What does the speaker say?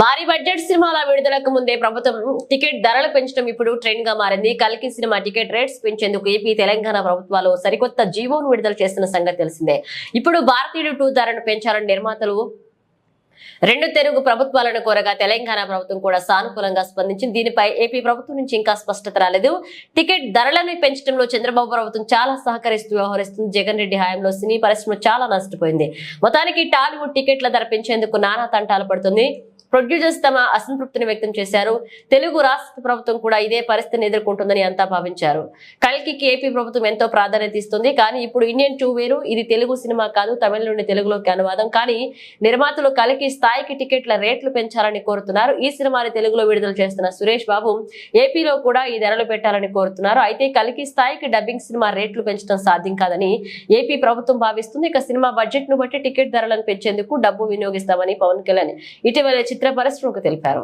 భారీ బడ్జెట్ సినిమాల విడుదలకు ముందే ప్రభుత్వం టికెట్ ధరలు పెంచడం ఇప్పుడు ట్రెండ్గా మారింది. కల్కి సినిమా టికెట్ రేట్స్ పెంచేందుకు ఏపీ తెలంగాణ ప్రభుత్వాలు సరికొత్త జీవోను విడుదల చేస్తున్న సంగతి తెలిసిందే. ఇప్పుడు భారతీయుడు టూ ధరను పెంచాలని నిర్మాతలు రెండు తెలుగు ప్రభుత్వాలను కోరగా తెలంగాణ ప్రభుత్వం కూడా సానుకూలంగా స్పందించింది. దీనిపై ఏపీ ప్రభుత్వం నుంచి ఇంకా స్పష్టత రాలేదు. టికెట్ ధరలను పెంచడంలో చంద్రబాబు ప్రభుత్వం చాలా సహకరిస్తూ వ్యవహరిస్తుంది. జగన్ రెడ్డి హయాంలో సినీ పరిశ్రమ చాలా నష్టపోయింది. మొత్తానికి టాలీవుడ్ టికెట్ల ధర పెంచేందుకు నానా తంటాలు పడుతుంది. ప్రొడ్యూసర్స్ తమ అసంతృప్తిని వ్యక్తం చేశారు. తెలుగు రాష్ట్ర ప్రభుత్వం కూడా ఇదే పరిస్థితిని ఎదుర్కొంటుందని అంతా భావించారు. కల్కికి ఏపీ ప్రభుత్వం ఎంతో ప్రాధాన్యత ఇస్తుంది. కానీ ఇప్పుడు ఇండియన్ టూ వేరు ఇది తెలుగు సినిమా కాదు తమిళ నుండి తెలుగులోకి అనువాదం. కానీ నిర్మాతలు కలికి స్థాయికి టికెట్ల రేట్లు పెంచాలని కోరుతున్నారు. ఈ సినిమాని తెలుగులో విడుదల చేస్తున్న సురేష్ బాబు ఏపీలో కూడా ఈ ధరలు పెట్టాలని కోరుతున్నారు. అయితే కలికి స్థాయికి డబ్బింగ్ సినిమా రేట్లు పెంచడం సాధ్యం కాదని ఏపీ ప్రభుత్వం భావిస్తుంది. ఇక సినిమా బడ్జెట్ను బట్టి టికెట్ ధరలను పెంచేందుకు డబ్బు వినియోగిస్తామని పవన్ కళ్యాణ్ ఇటీవల చిత్ర పరిశ్రమకు తెలిపారు